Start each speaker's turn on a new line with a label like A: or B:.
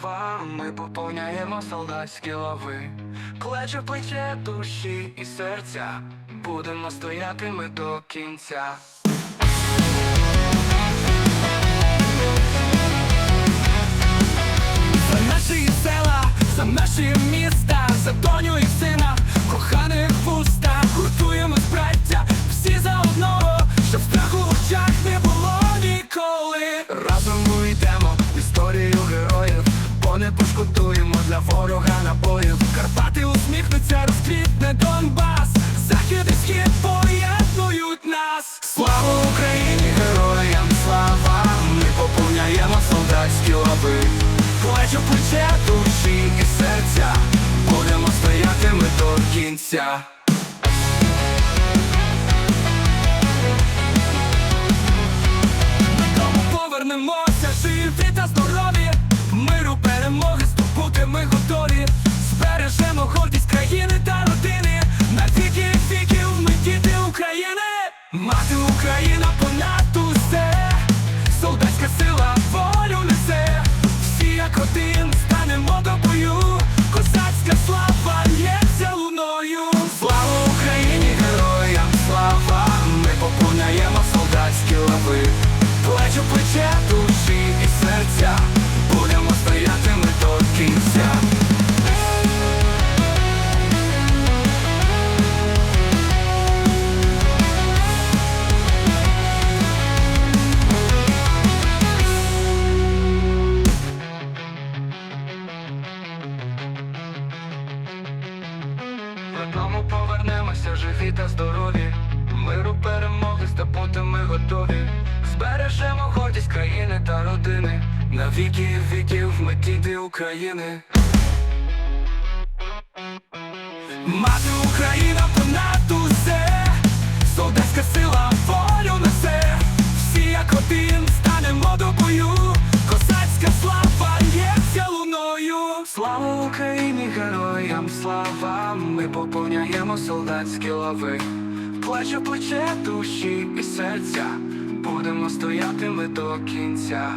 A: слава, ми поповняємо солдатські лави, плече плече душі і серця, будемо стояти ми до кінця. За наші села, за наші міста, за доню і сина, коханих вуста, гуртуємо браття, всі за одного, щоб страху в очах не було ніколи. Разом ми йдемо пошкодуємо для ворога набоїв. Карпати усміхнуться, розквітне Донбас, захід і схід поєднують нас. Слава Україні, героям слава! Ми поповняємо солдатські лави. Плечу плече душі і серця, будемо стояти ми до кінця. Додому повернемося живі та здорові. Миру перемоги здобути ми готові. Збережемо гордість країни та родини. На віки віків ми діти України. Мати Україна понад усе, солдатська сила Слава Україні, героям слава! Ми поповняємо солдатські лави. Плече плече душі і серця. Будемо стояти ми до кінця.